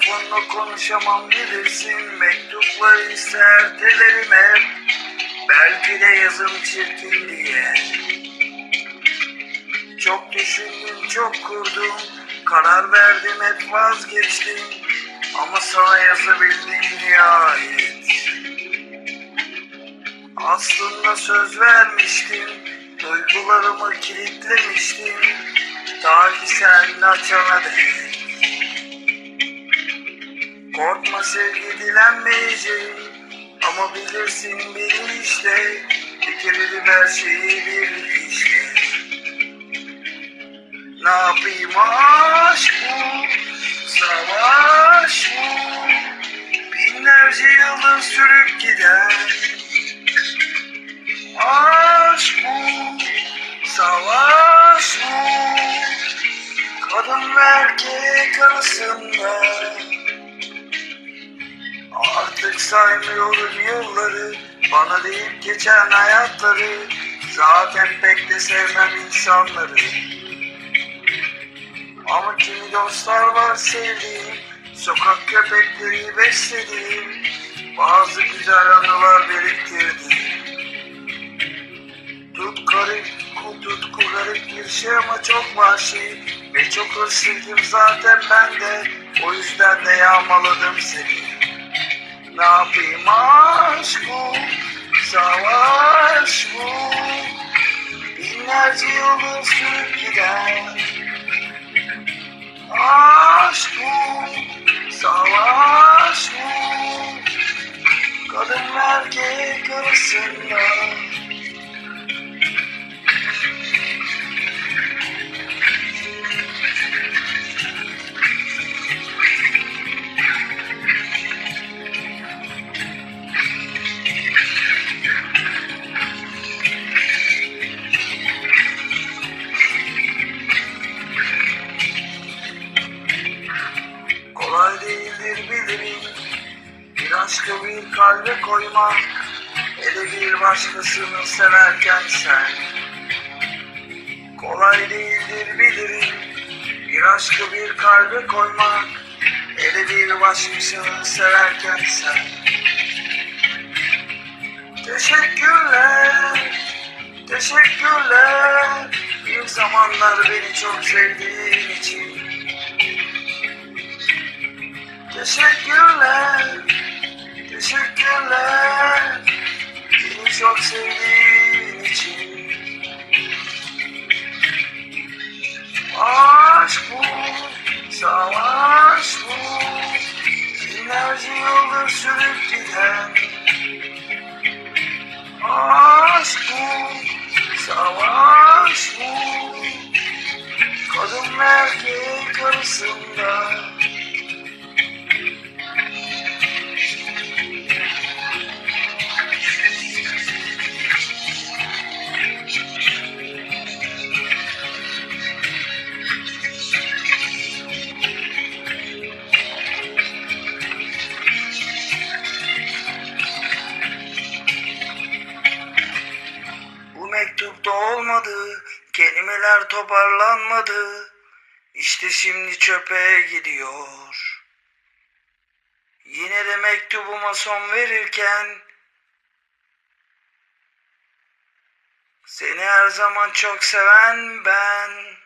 Telefonla konuşamam bilirsin Mektupları ister telerim hep. Belki de yazım çirkin diye. Çok düşündüm çok kurdum. Karar verdim hep vazgeçtim. Ama sana yazabildim nihayet. Aslında söz vermiştim Duygularımı kilitlemiştim. Ta ki sen açana dek Korkma sevgi dilenmeyeceğim Ama bilirsin beni işte Bitiririm her şeyi bir işte. Ne yapayım aşk bu? Savaş bu. Binlerce yıldır sürüp gider Aşk bu. Savaş bu. Kadın ve erkek arasında saymıyorum yılları Bana deyip geçen hayatları Zaten pek de sevmem insanları. Ama kimi dostlar var sevdiğim Sokak köpekleri beslediğim Bazı güzel anılar biriktirdiğim. Tut garip, tutku garip bir şey ama çok vahşi Ve çok hırslıydım zaten ben de O yüzden de yağmaladım seni ne yapayım aşk bu, savaş bu. Binlerce yıldır sürüp gider Aşk bu, savaş bu. Kadın erkek arasında kalbe koymak Hele bir başkasını severken sen. Kolay değildir bilirim Bir aşkı bir kalbe koymak Hele bir başkasını severken sen. Teşekkürler Teşekkürler Bir zamanlar beni çok sevdiğin için Bu, savaş bu. Binlerce yıldır sürüp giden. Aşk bu, savaş bu. Kadın ve erkek mektupta olmadı, kelimeler toparlanmadı. İşte şimdi çöpe gidiyor. Yine de mektubuma son verirken seni her zaman çok seven ben.